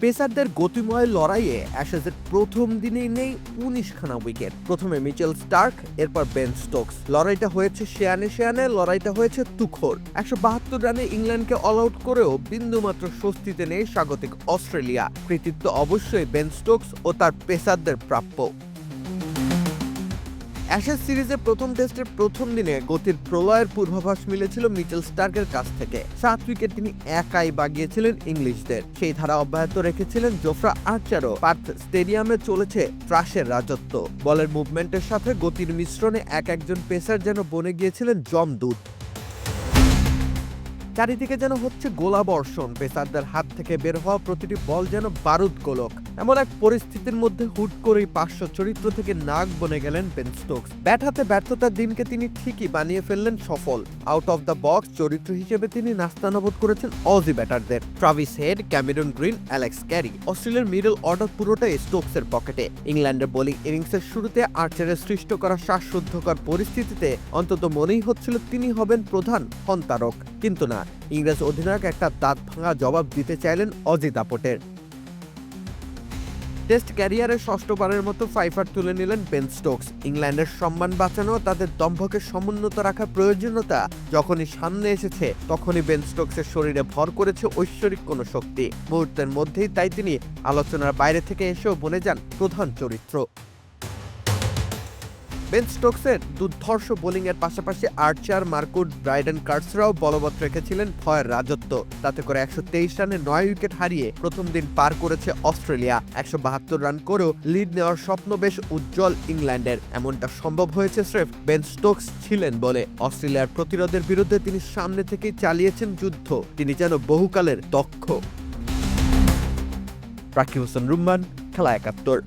পেসারদের গতিময় লড়াইয়ে অ্যাশেজের প্রথম দিনেই নেই উনিশখানা উইকেট। প্রথমে মিচেল স্টার্ক, এরপর বেন স্টোকস। লড়াইটা হয়েছে শেয়ানে শেয়ানে, লড়াইটা হয়েছে তুখোর একশো বাহাত্তর রানে ইংল্যান্ডকে অল আউট করেও বিন্দুমাত্র স্বস্তিতে নেই স্বাগতিক অস্ট্রেলিয়া। কৃতিত্ব অবশ্যই বেন স্টোকস ও তার পেসারদের প্রাপ্য। অ্যাশেজ সিরিজের প্রথম টেস্টের প্রথম দিনে গতির প্রলয়ের পূর্বাভাস মিলেছিল মিচেল স্টার্কের কাছ থেকে। সাত উইকেট তিনি একাই বাগিয়েছিলেন ইংলিশদের। সেই ধারা অব্যাহত রেখেছিলেন জোফরা আর্চারও। পার্থ স্টেডিয়ামে চলেছে ত্রাসের রাজত্ব। বলের মুভমেন্টের সাথে গতির মিশ্রণে এক একজন পেসার যেন বনে গিয়েছিলেন জমদূত। চারিদিকে যেন হচ্ছে গোলা বর্ষণ পেসারদের হাত থেকে বের হওয়া প্রতিটি বল যেন বারুদ গোলক এমন এক পরিস্থিতির মধ্যে হুট করেই পার্শ্ব চরিত্র থেকে নাক বনে গেলেন বেন স্টোকস। ব্যাট হাতে ব্যর্থতার দিনকে তিনি ঠিকই বানিয়ে ফেললেন সফল। আউট অফ দ্য বক্স চরিত্র হিসেবে তিনি নাস্তানবোধ করেছেন অজি ব্যাটারদের। Travis Head, Cameron Green, Alex Carey. অস্ট্রেলিয়ার মিডল অর্ডার পুরোটাই স্টোকসের পকেটে। ইংল্যান্ডের বোলিং ইনিংসের শুরুতে আর্চারের সৃষ্ট করা শ্বাসরুদ্ধকর পরিস্থিতিতে অন্তত মনেই হচ্ছিল তিনি হবেন প্রধান হন্তারক। কিন্তু না ইংরেজ অধিনায়ক একটা দাঁত ভাঙা জবাব দিতে চাইলেন অজি দাপটের। টেস্ট ক্যারিয়ারের ষষ্ঠবারের মতো ফাইফার তুলে নিলেন বেন স্টোকস। ইংল্যান্ডের সম্মান বাঁচানো তাদের দম্ভকে সমুন্নত রাখার প্রয়োজনীয়তা যখনই সামনে এসেছে, তখনই বেন স্টোকসের শরীরে ভর করেছে ঐশ্বরিক কোনো শক্তি। মুহূর্তের মধ্যেই তাই তিনি আলোচনার বাইরে থেকে এসেও বনে যান প্রধান চরিত্র। বেন স্টোকসের দুর্ধর্ষ বোলিংয়ের পাশাপাশি আর্চার মার্কুট ব্রাইডেন কার্সরাও বলবৎ রেখেছিলেন ভয়ের রাজত্ব। তাতে করে একশো তেইশ রানে নয় উইকেট হারিয়ে প্রথম দিন পার করেছে অস্ট্রেলিয়া। একশো বাহাত্তর রান করেও লিড নেওয়ার স্বপ্ন বেশ উজ্জ্বল ইংল্যান্ডের। এমনটা সম্ভব হয়েছে স্রেফ বেন স্টোকস ছিলেন বলে। অস্ট্রেলিয়ার প্রতিরোধের বিরুদ্ধে তিনি সামনে থেকেই চালিয়েছেন যুদ্ধ। তিনি যেন বহুকালের দক্ষ। রাকিব হোসেন রুম্মান, খেলা একাত্তর।